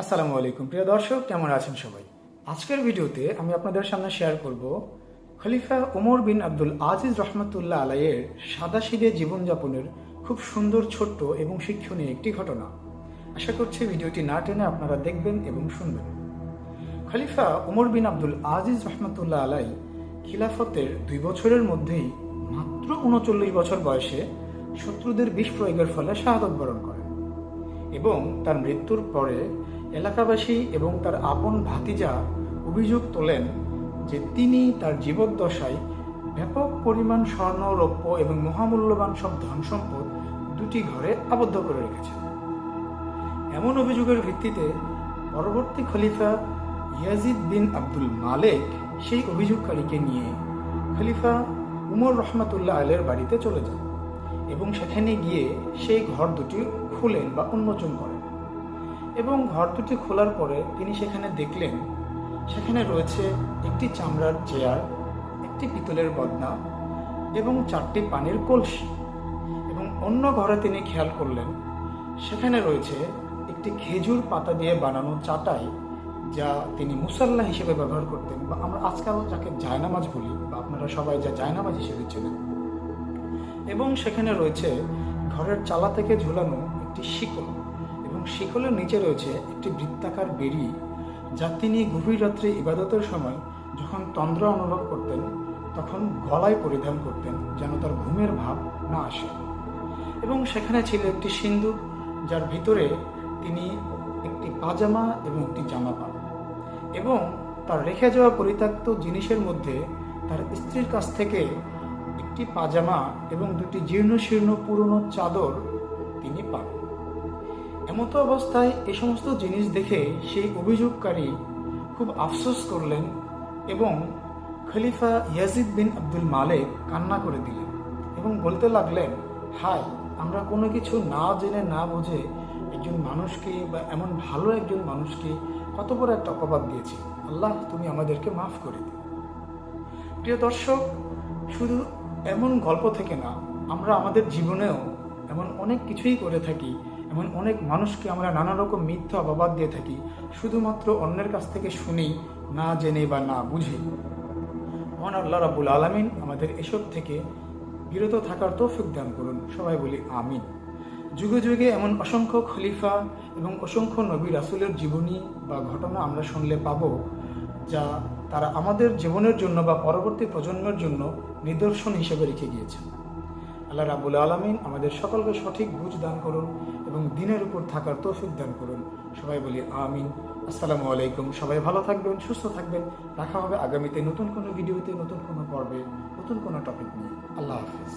আসসালামু আলাইকুম। প্রিয় দর্শক, কেমন আছেন সবাই? আজকের ভিডিওতে আমি আপনাদের সামনে শেয়ার করব খলিফা ওমর বিন আব্দুল আজিজ রহমতুল্লাহ আলাইয়ের সাদাসিদে জীবনযাপনের খুব সুন্দর, ছোট্ট এবং শিক্ষণীয় একটি ঘটনা। আশা করছি ভিডিওটি না টেনে আপনারা দেখবেন এবং শুনবেন। খলিফা ওমর বিন আব্দুল আজিজ রহমতুল্লাহ আলাই খিলাফতের দুই বছরের মধ্যেই মাত্র উনচল্লিশ বছর বয়সে শত্রুদের বিষ প্রয়োগের ফলে শাহাদত বরণ করেন এবং তার মৃত্যুর পরে এলাকাবাসী এবং তার আপন ভাতিজা অভিযোগ তোলেন যে তিনি তার জীবদ্দশায় ব্যাপক পরিমাণ স্বর্ণ, রৌপ্য এবং মহামূল্যবান সব ধন সম্পদ দুটি ঘরে আবদ্ধ করে রেখেছেন। এমন অভিযোগের ভিত্তিতে পরবর্তী খলিফা ইয়াজিদ বিন আব্দুল মালেক সেই অভিযোগকারীকে নিয়ে খলিফা উমর রহমাতুল্লাহ আলের বাড়িতে চলে যান এবং সেখানে গিয়ে সেই ঘর দুটি খুলেন বা উন্মোচন করেন। এবং ঘর দুটি খোলার পরে তিনি সেখানে দেখলেন, সেখানে রয়েছে একটি চামড়ার চেয়ার, একটি পিতলের বদনা এবং চারটি পানির কলসি এবং অন্য ঘরে তিনি খেয়াল করলেন, সেখানে রয়েছে একটি খেজুর পাতা দিয়ে বানানো চাটাই যা তিনি মুসাল্লা হিসেবে ব্যবহার করতেন বা আমরা আজকাল যাকে জায়নামাজ বলি বা আপনারা সবাই যা জায়নামাজ হিসেবে চেনেন। এবং সেখানে রয়েছে ঘরের চালা থেকে ঝুলানো একটি শিকল শিকলের নিচে রয়েছে একটি বৃত্তাকার বেরি যা তিনি গভীর রাত্রে ইবাদতের সময় যখন তন্দ্রা অনুভব করতেন, তখন গলায় পরিধান করতেন যেন তার ঘুমের ভাব না আসে। এবং সেখানে ছিল একটি সিন্ধু যার ভিতরে তিনি একটি পাজামা এবং একটি জামা পান। এবং তার রেখে যাওয়া পরিত্যক্ত জিনিসের মধ্যে তার স্ত্রীর কাছ থেকে একটি পাজামা এবং দুটি জীর্ণ শীর্ণ পুরনো চাদর তিনি পান। এমতো অবস্থায় এই সমস্ত জিনিস দেখে সেই অভিযোগকারী খুব আফসোস করলেন এবং খলিফা ইয়াজিদ বিন আব্দুল মালেক কান্না করে দিলেন এবং বলতে লাগলেন হাই আমরা কোনো কিছু না জেনে না বুঝে একজন মানুষকে বা এমন ভালো একজন মানুষকে কত বড় একটা অপবাদ দিয়েছি। আল্লাহ, তুমি আমাদেরকে মাফ করে দিও। প্রিয় দর্শক, শুধু এমন গল্প থেকে না, আমরা আমাদের জীবনেও এমন অনেক কিছুই করে থাকি এমন অনেক মানুষকে আমরা নানা রকম মিথ্যা অপবাদ দিয়ে থাকি, শুধুমাত্র অন্যের কাছ থেকে শুনি, না জেনে বা না বুঝে। মহান আল্লাহ রাবুল আলমিন আমাদের এসব থেকে বিরত থাকার তৌফিক দান করুন। সবাই বলি আমিন। যুগে যুগে এমন অসংখ্য খলিফা এবং অসংখ্য নবী রাসুলের জীবনী বা ঘটনা আমরা শুনলে পাবো, যা তারা আমাদের জীবনের জন্য বা পরবর্তী প্রজন্মের জন্য নিদর্শন হিসেবে রেখে গিয়েছে আল্লাহ রাবুল আলমিন আমাদের সকলকে সঠিক বুঝ দান করুন এবং দিনের উপর থাকার তৌফিক দান করুন। সবাই বলি আমিন। আসসালামু আলাইকুম। সবাই ভালো থাকবেন, সুস্থ থাকবেন। রাখা হবে আগামীতে নতুন কোনো ভিডিওতে, নতুন কোনো পর্বে, নতুন কোনো টপিক নিয়ে। আল্লাহ হাফিজ।